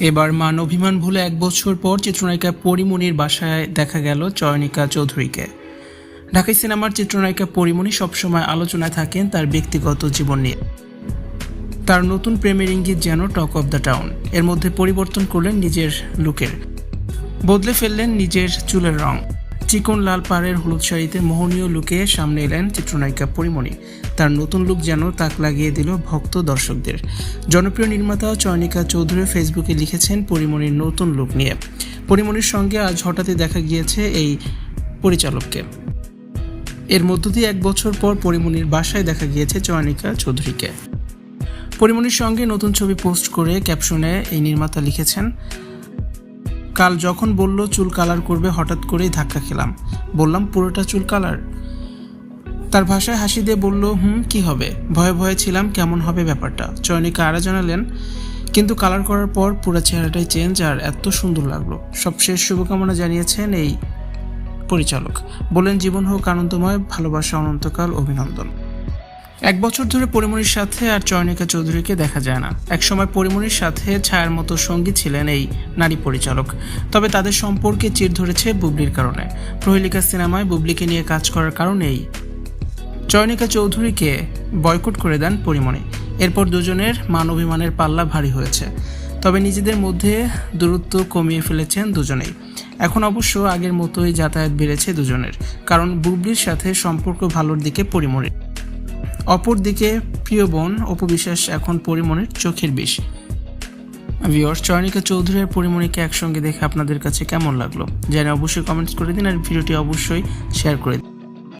এবার মান অভিমান ভুলে এক বছর পর চিত্রনায়িকা পরিমণির বাসায় দেখা গেল চয়নিকা চৌধুরীকে। ঢাকাই সিনেমার চিত্রনায়িকা পরিমণি সবসময় আলোচনায় থাকেন তার ব্যক্তিগত জীবন নিয়ে। তার নতুন প্রেমের ইঙ্গিত যেন টক অব দ্য টাউন। এর মধ্যে পরিবর্তন করলেন নিজের লুকের। বদলে ফেললেন নিজের চুলের রং। চিকন লাল পাড়ের হলুদ শাড়িতে মোহনীয় লুকে সামনে এলেন চিত্রনায়িকা পরিমণি। তার নতুন লুক যেন তাক লাগিয়ে দিল ভক্ত দর্শকদের। জনপ্রিয় নির্মাতা চয়নিকা চৌধুরী ফেসবুকে লিখেছেন পরিমণির নতুন লুক নিয়ে। পরিমণির সঙ্গে আজ হঠাৎই দেখা গিয়েছে এই পরিচালককে। এর মধ্য দিয়ে এক বছর পর পরিমণির বাসায় দেখা গিয়েছে চয়নিকা চৌধুরীকে। পরিমণির সঙ্গে নতুন ছবি পোস্ট করে ক্যাপশনে এই নির্মাতা লিখেছেন কাল যখন বলল চুল কালার করবে, হঠাৎ করেই ধাক্কা খেলাম। বললাম, পুরোটা চুল কালার? তার ভাষায় হাসি দিয়ে বলল, হুম, কি হবে? ভয়ে ভয়ে ছিলাম, কেমন হবে ব্যাপারটা? চয়নিকা আরা জানালেন, কিন্তু কালার করার পর পুরো চেহারাটাই চেঞ্জ আর এত সুন্দর লাগল। সবশেষ শুভকামনা জানিয়েছেন এই পরিচালক। বলেন, জীবন হোক আনন্দময়, ভালোবাসা অনন্তকাল অভিনন্দন। এক বছর ধরে পরিমণির সাথে আর চয়নিকা চৌধুরীকে দেখা যায় না। একসময় পরিমণির সাথে ছায়ার মতো সঙ্গী ছিলেন এই নারী পরিচালক। তবে তাদের সম্পর্কে চির ধরেছে বুবলির কারণে। প্রহেলিকা সিনেমায় বুবলিকে নিয়ে কাজ করার কারণেই চয়নিকা চৌধুরীকে বয়কট করে দেন পরিমণি এরপর দুজনের মান অভিমানের পাল্লা ভারী হয়েছে। তবে নিজেদের মধ্যে দূরত্ব কমিয়ে ফেলেছেন দুজনেই। এখন অবশ্য আগের মতোই যাতায়াত বেড়েছে দুজনের। কারণ বুবলির সাথে সম্পর্ক ভালোর দিকে পরিমণির অপরদিকে প্রিয় বোন, অপবিশ্বাস এখন পরিমণের চোখের বিষ। ভিওর চয়নিকা চৌধুরীর আর পরিমণিকে একসঙ্গে দেখে আপনাদের কাছে কেমন লাগল? জানি অবশ্যই কমেন্টস করে দিন আর ভিডিওটি অবশ্যই শেয়ার করে দিন।